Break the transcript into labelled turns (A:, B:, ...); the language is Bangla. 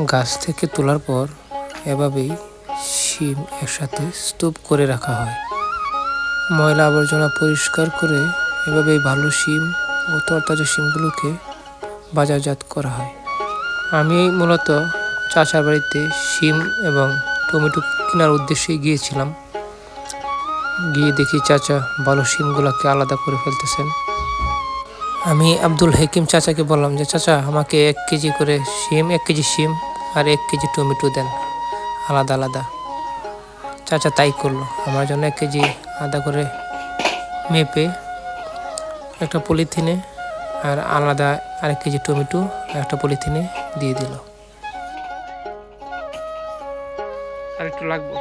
A: গাছ থেকে তোলার পর এভাবেই শিম একসাথে স্তূপ করে রাখা হয়। ময়লা আবর্জনা পরিষ্কার করে এভাবেই ভালো শিম ও তরতাজা শিমগুলোকে বাজারজাত করা হয়। আমি মূলত চাচার বাড়িতে শিম এবং টমেটো কেনার উদ্দেশ্যে গিয়েছিলাম। গিয়ে দেখি চাচা ভালো শিমগুলোকে আলাদা করে ফেলতেছেন। আমি আব্দুল হাকিম চাচাকে বললাম যে, চাচা, আমাকে এক কেজি করে শিম, এক কেজি শিম আর এক কেজি টমেটো দেন। আলাদা আলাদা। চাচা তাই করল। আমার জন্য এক কেজি আলাদা করে মেপে একটা পলিথিনে আর আলাদা আরেক কেজি টমেটো একটা পলিথিনে দিয়ে দিল। আর একটু লাগবে?